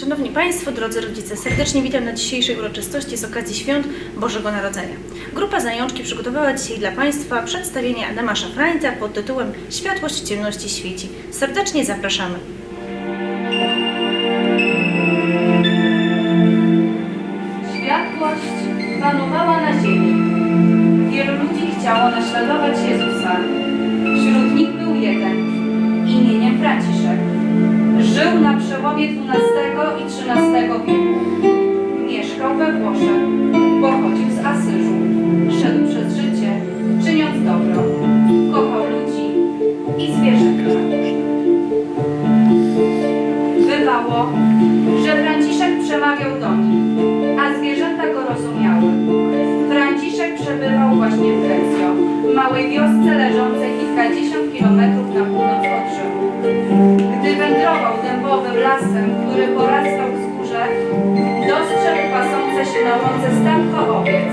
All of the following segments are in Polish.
Szanowni Państwo, drodzy rodzice, serdecznie witam na dzisiejszej uroczystości z okazji świąt Bożego Narodzenia. Grupa Zajączki przygotowała dzisiaj dla Państwa przedstawienie Adama Szafrańca pod tytułem Światłość ciemności świeci. Serdecznie zapraszamy. Światłość panowała na ziemi. Wielu ludzi chciało naśladować Jezusa. Żył na przełomie XII i XIII wieku. Mieszkał we Włoszech. Pochodził z Asyżu. Szedł przez życie, czyniąc dobro. Kochał ludzi i zwierzęta. Bywało, że Franciszek przemawiał do nich, a zwierzęta go rozumiały. Franciszek przebywał właśnie w Grecjo, małej wiosce leżącej dębowym lasem, który porastał wzgórze, dostrzegł pasące się na łące stanko owiec.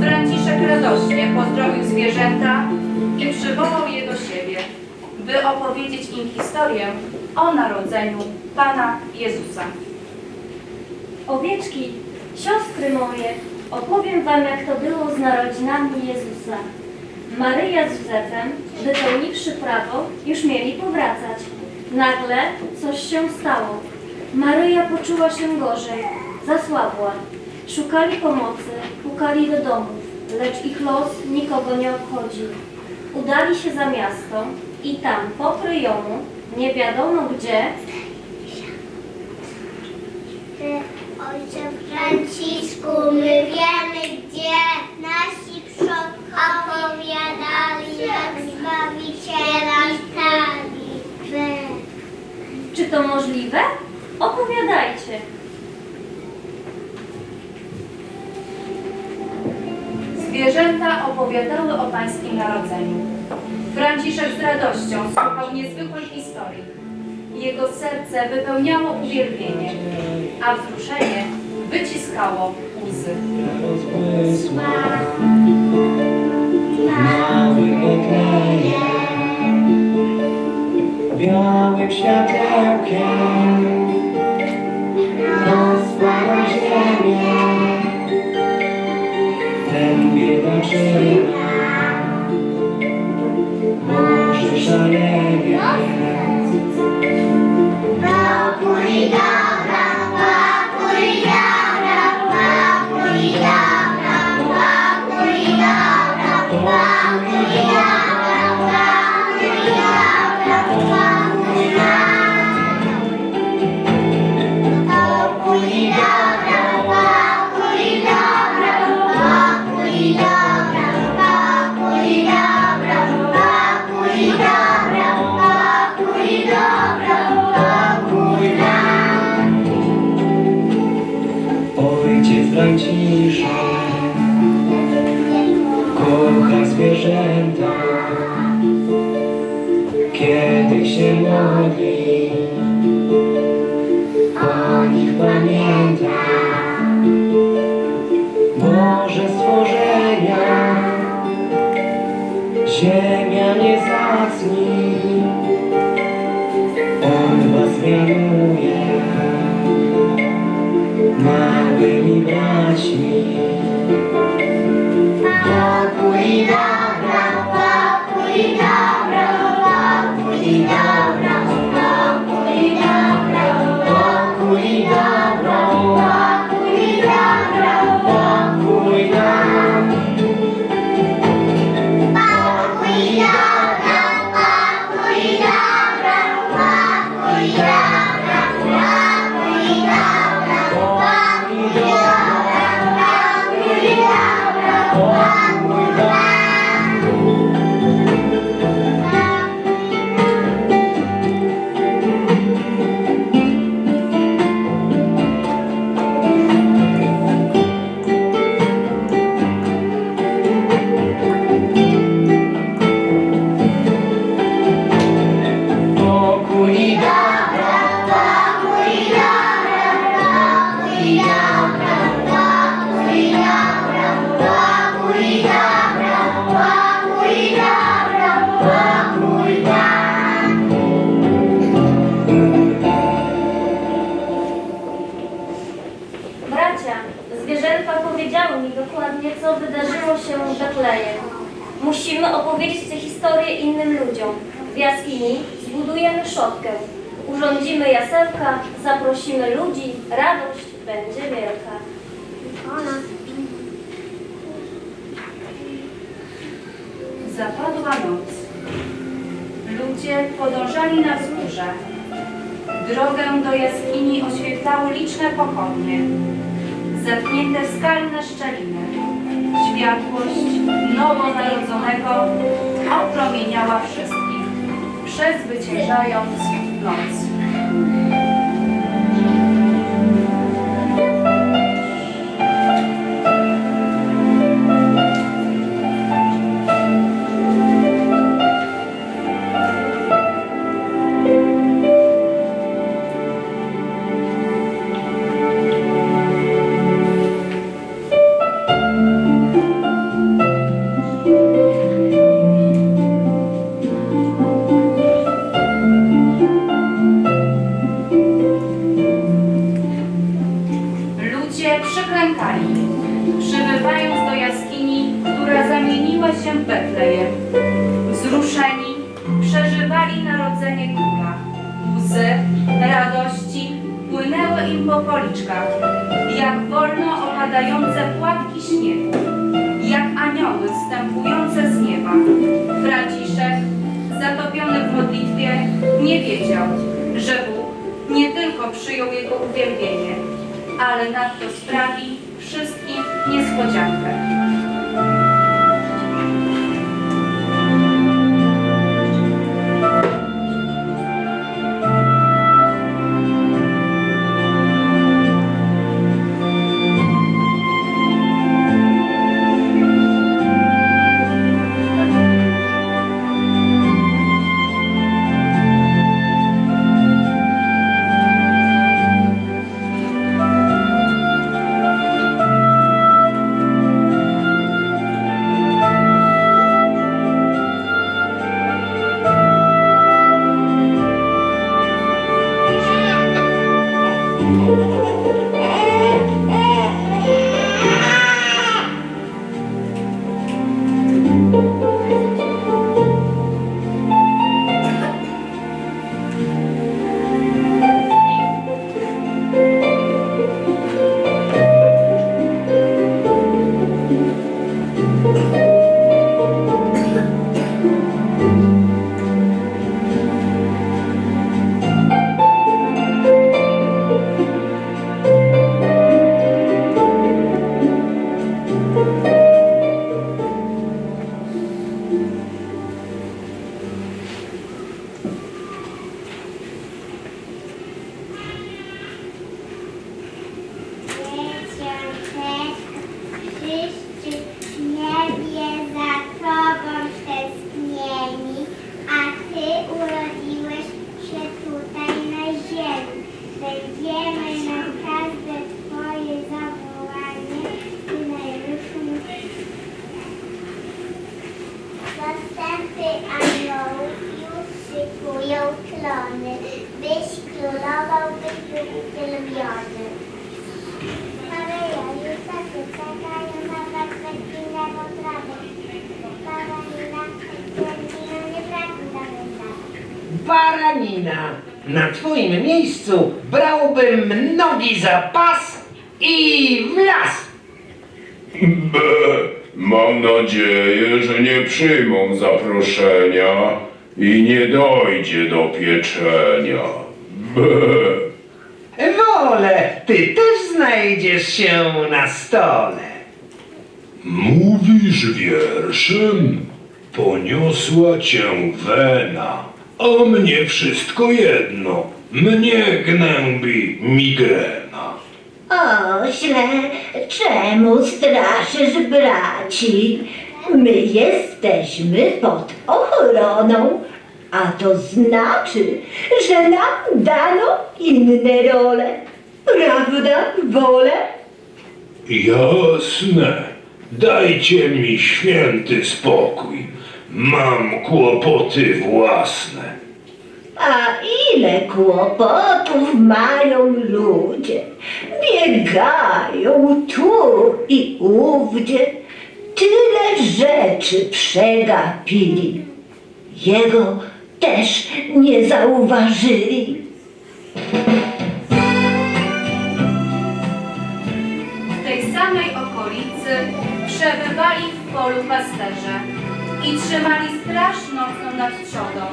Franciszek radośnie pozdrowił zwierzęta i przywołał je do siebie, by opowiedzieć im historię o narodzeniu Pana Jezusa. Owieczki, siostry moje, opowiem wam, jak to było z narodzinami Jezusa. Maryja z Józefem, wypełniwszy prawo, już mieli powracać. Nagle coś się stało. Maryja poczuła się gorzej, zasłabła. Szukali pomocy, pukali do domów, lecz ich los nikogo nie obchodził. Udali się za miasto i tam, po kryjomu, nie wiadomo gdzie, Ojcze Franciszku, my wiemy, Zwierzęta opowiadały o Pańskim Narodzeniu. Franciszek z radością słuchał niezwykłej historii. Jego serce wypełniało uwielbienie, a wzruszenie wyciskało łzy. Mały Betlejem, białym światełkiem, rozpala ziemię, Shri Ram, Zapadła noc. Ludzie podążali na wzgórze. Drogę do jaskini oświetlały liczne pochodnie, zatknięte w skalne szczeliny. Światłość nowonarodzonego opromieniała wszystkich, przezwyciężając noc. Narodzenie króla. Łzy radości płynęły im po policzkach, jak wolno opadające płatki śniegu, jak anioły wstępujące z nieba. Franciszek, zatopiony w modlitwie, nie wiedział, że Bóg nie tylko przyjął jego uwielbienie, ale nadto sprawi wszystkim niespodziankę. Baranina. Na twoim miejscu brałbym nogi za pas i w las. B. Mam nadzieję, że nie przyjmą zaproszenia i nie dojdzie do pieczenia. B. Wolę, ty też znajdziesz się na stole. Mówisz wierszem? Poniosła cię wena, a mnie wszystko jedno. Mnie gnębi migrena. Ośle, czemu straszysz braci? My jesteśmy pod ochroną, a to znaczy, że nam dano inne role. Prawda, wolę? Jasne. Dajcie mi święty spokój. Mam kłopoty własne. A ile kłopotów mają ludzie? Bieg biegają tu i ówdzie, tyle rzeczy przegapili. Jego też nie zauważyli. W tej samej okolicy przebywali w polu pasterze i trzymali straż nocną nad trzodą.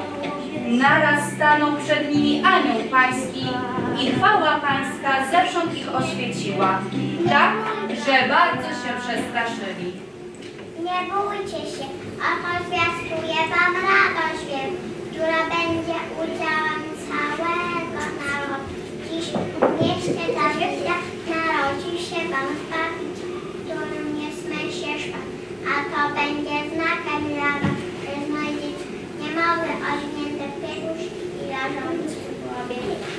Naraz stanął przed nimi anioł pański i chwała pańska zewsząd ich oświeciła, tak, że bardzo się przestraszyli. Nie bójcie się, oto zwiastuję wam radość wiem, która będzie udziałem całego narodu. Dziś w mieście Dawida narodził się wam Zbawiciel, którym jest Mesjasz Pan. A to będzie znakiem niemały oźnięte w pieluszki i leżący w.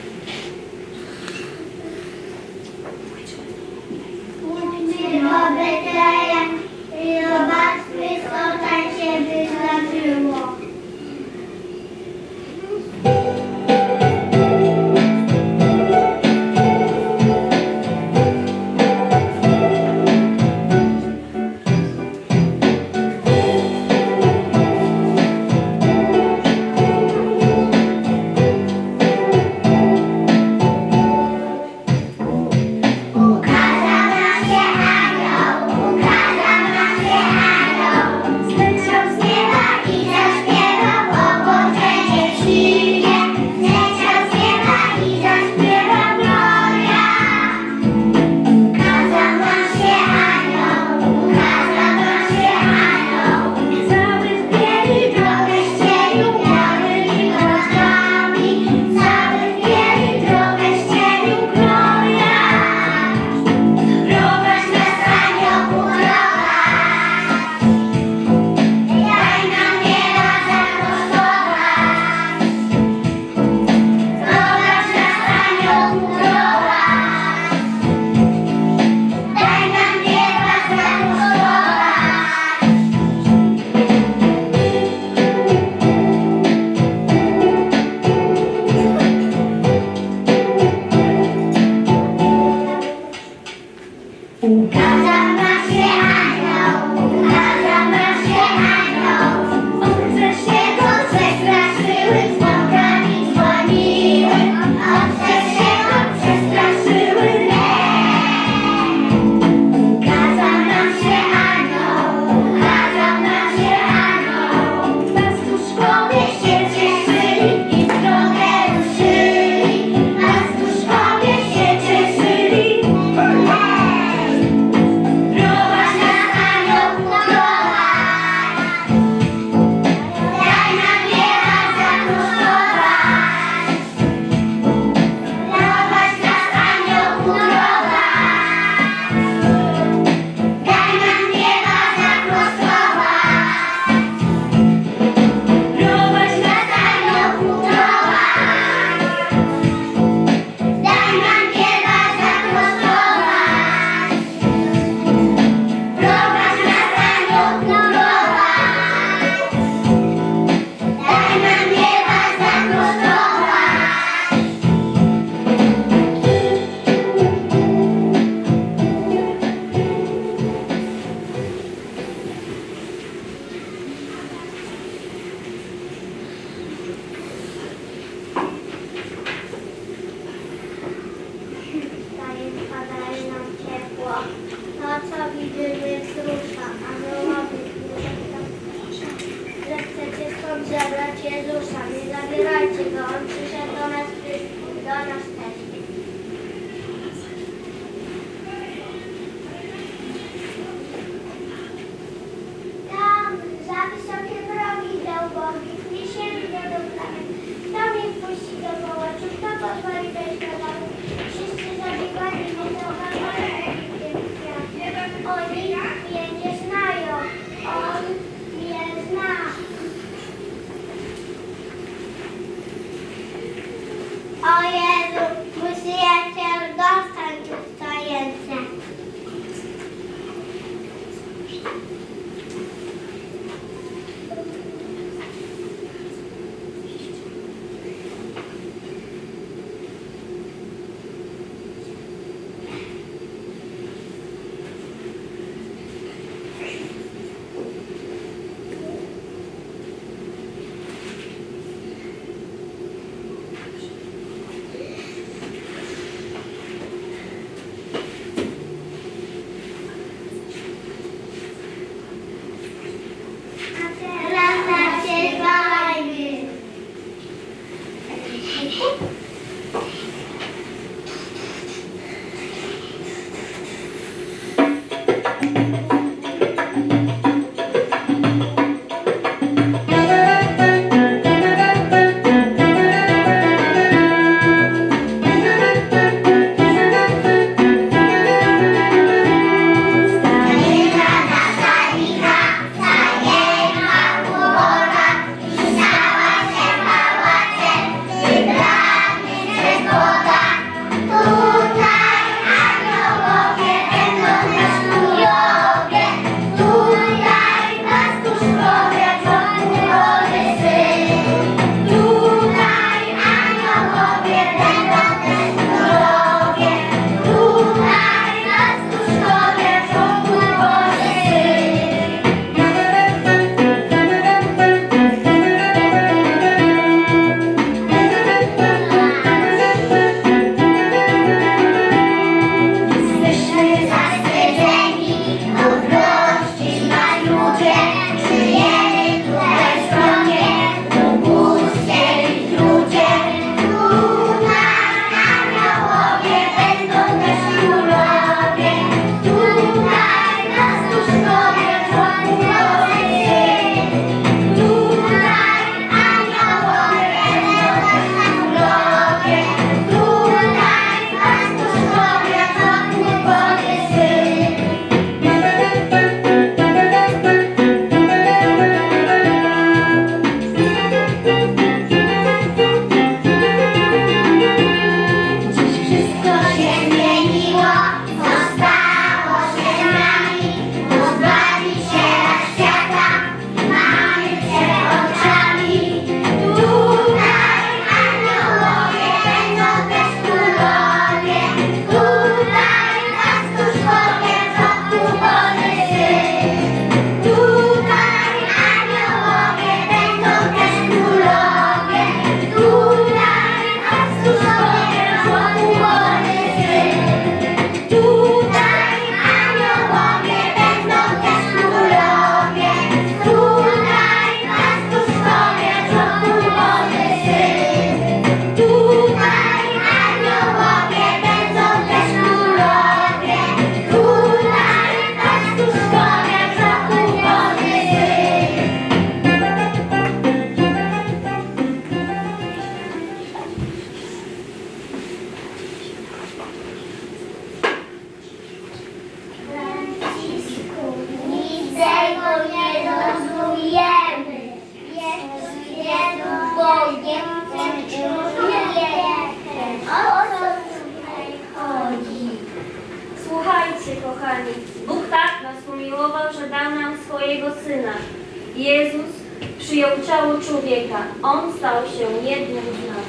ciało człowieka. On stał się jednym z nas.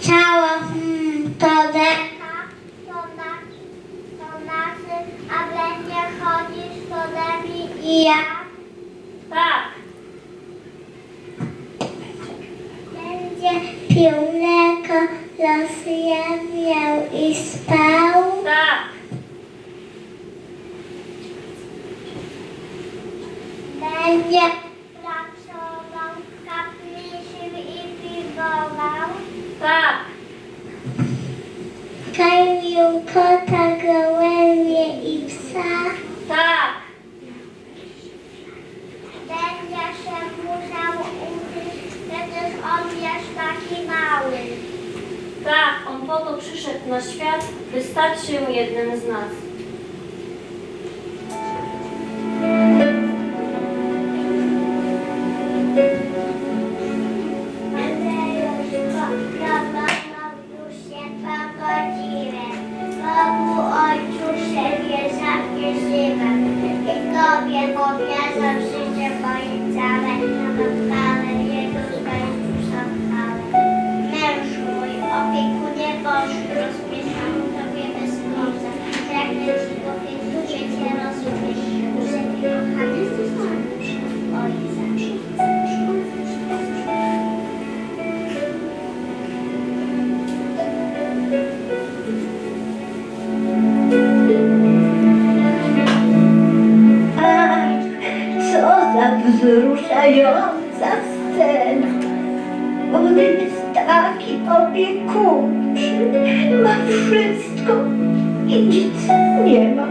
Ciało hmm, to deka, to, na, to naszy, a będzie chodzić to nami i ja. Tak, Będzie pił mleko, rozjawiał i spał. tak, Będzie pracował w kaplicy i piwował. tak, Karmił kota, gołębie i psa. tak, Będzie się musiał uczyć, przecież on jest taki mały. tak. On po to przyszedł na świat, by stać się jednym z nas. Scena. On jest taki opiekuńczy, ma wszystko i nic nie ma.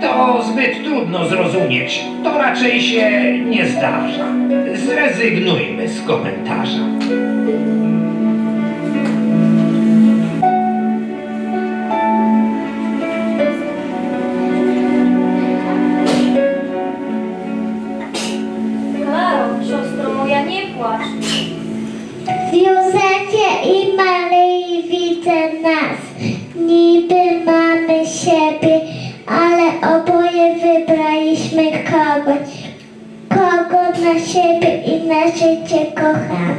To zbyt trudno zrozumieć. To raczej się nie zdarza. Zrezygnujmy z komentarza. I na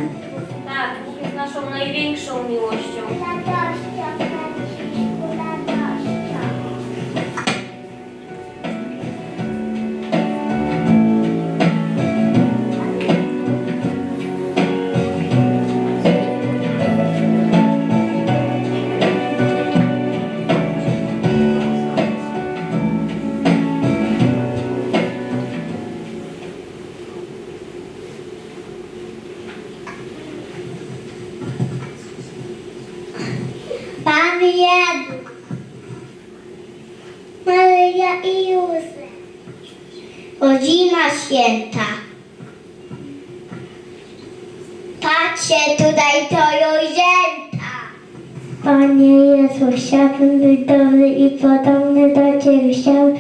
Chciałbym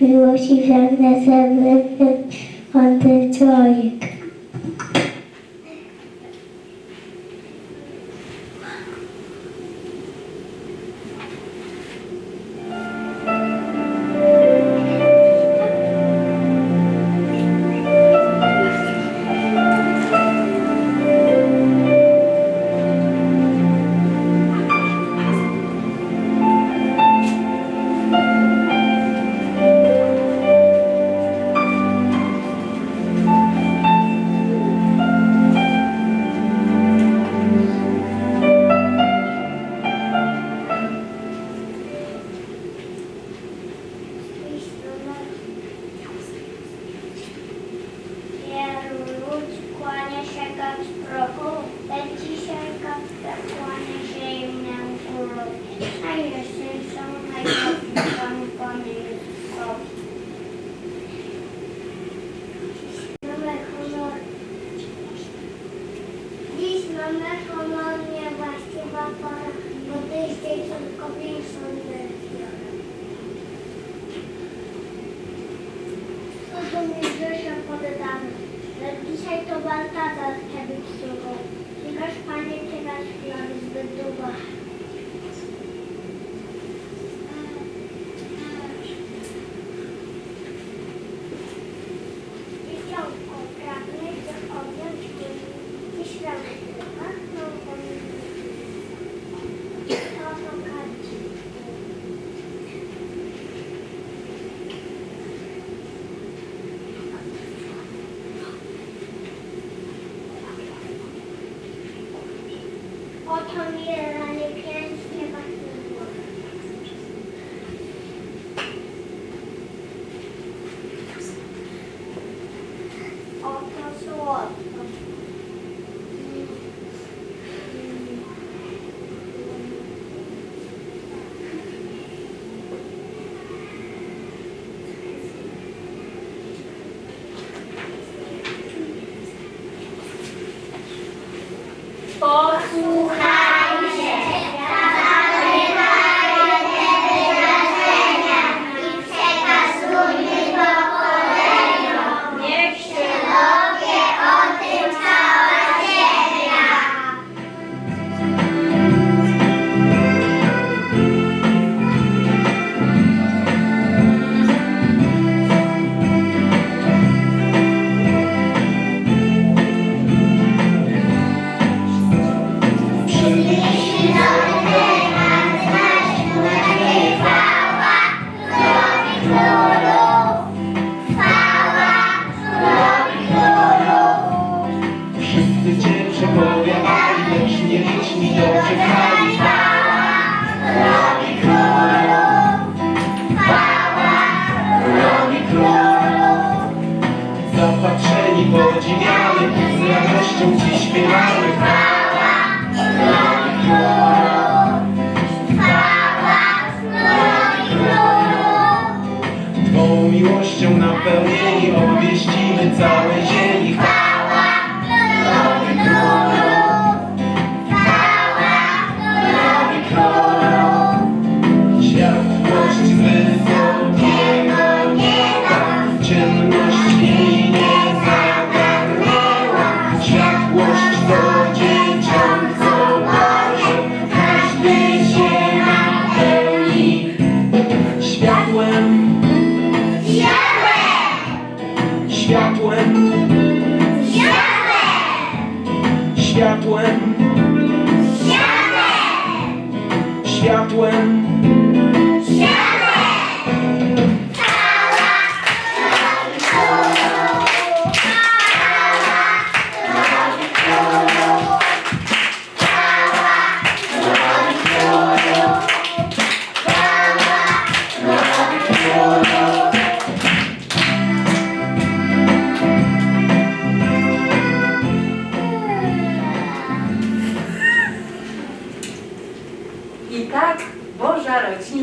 miłości pragnę sobie Że dzisiaj to Baltazar All told me around your parents came back to the war. After so what?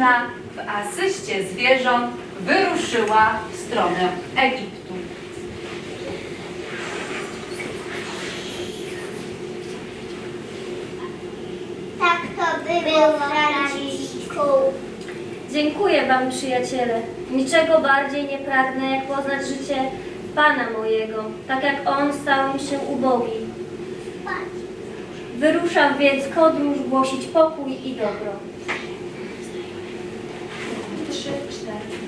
W asyście zwierząt wyruszyła w stronę Egiptu. Tak to było, Franciszku. Dziękuję Wam, przyjaciele. Niczego bardziej nie pragnę, jak poznać życie Pana mojego, tak jak On stał mi się ubogi. Wyruszam więc podróż głosić pokój i dobro. Trzy, cztery.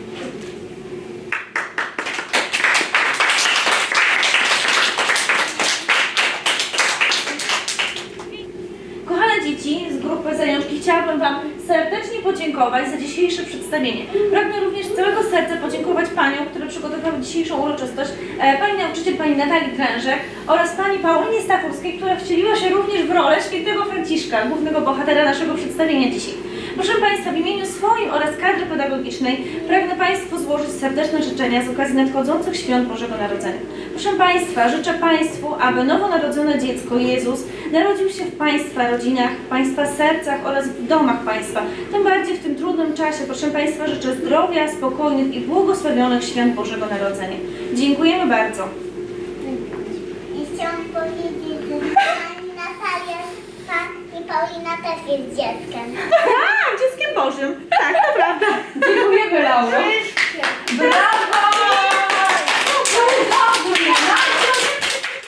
Kochane dzieci z grupy Zajączki, chciałabym Wam serdecznie podziękować za dzisiejsze przedstawienie. Pragnę również z całego serca podziękować Paniom, które przygotowały dzisiejszą uroczystość, e, Pani nauczyciel, Pani Natalii Drężek oraz Pani Paulinie Stachowskiej, która wcieliła się również w rolę świętego Franciszka, głównego bohatera naszego przedstawienia dzisiaj. Proszę Państwa, w imieniu swoim oraz kadry pedagogicznej pragnę Państwu złożyć serdeczne życzenia z okazji nadchodzących świąt Bożego Narodzenia. Proszę Państwa, życzę Państwu, aby nowonarodzone dziecko Jezus narodził się w Państwa rodzinach, w Państwa sercach oraz w domach Państwa. Tym bardziej w tym trudnym czasie, proszę Państwa, życzę zdrowia, spokojnych i błogosławionych świąt Bożego Narodzenia. Dziękujemy bardzo. I chciałam powiedzieć, że pani Natalia, pani Paulina też jest dzieckiem. A, dzieckiem Bożym. Tak, to prawda. Dziękujemy, Lauro. Brawo!